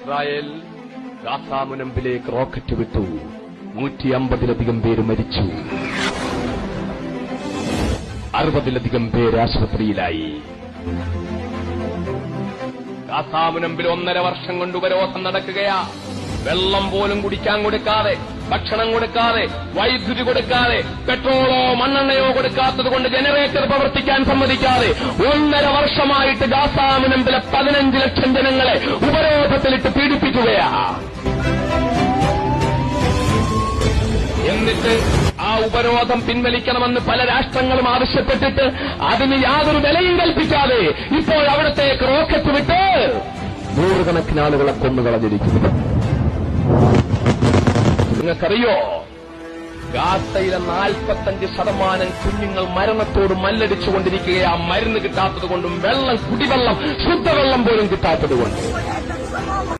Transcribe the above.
Israel ഗാസാമുനമ്പിലേക്ക് rocket വിട്ടു. നൂറ്റി അമ്പതിലധികം പേര് മരിച്ചു. അറുപതിലധികം പേര് ആശുപത്രിയിലായി. ഗാസാമുനമ്പിൽ ഒന്നര വർഷം കൊണ്ട് ഉപരോധം നടക്കുകയാ. വെള്ളം പോലും കുടിക്കാൻ കൊടുക്കാതെ ഭക്ഷണം കൊടുക്കാതെ വൈദ്യുതി കൊടുക്കാതെ പെട്രോളോ മണ്ണെണ്ണയോ കൊടുക്കാത്തത് കൊണ്ട് ജനറേറ്റർ പ്രവർത്തിക്കാൻ സമ്മതിക്കാതെ ഒന്നര വർഷമായിട്ട് ഗാസാ മുനമ്പിലെ പതിനഞ്ച് ലക്ഷം ജനങ്ങളെ പീഡിപ്പിക്കുകയാ എന്നിട്ട് ആ ഉപരോധം പിൻവലിക്കണമെന്ന് പല രാഷ്ട്രങ്ങളും ആവശ്യപ്പെട്ടിട്ട് അതിന് യാതൊരു വിലയും കൽപ്പിക്കാതെ ഇപ്പോൾ അവിടത്തെ റോക്കറ്റ് വിട്ട് നൂറുകണക്കിന് ആളുകളെ കൊന്നുകളഞ്ഞിരിക്കുന്നു നിങ്ങൾക്കറിയോ? ഗാസയിലെ നാൽപ്പത്തഞ്ച് ശതമാനം കുഞ്ഞുങ്ങൾ മരണത്തോട് മല്ലടിച്ചുകൊണ്ടിരിക്കുകയാണ് മരുന്ന് കിട്ടാത്തതുകൊണ്ടും വെള്ളം കുടിവെള്ളം ശുദ്ധവെള്ളം പോലും കിട്ടാത്തത് കൊണ്ടും.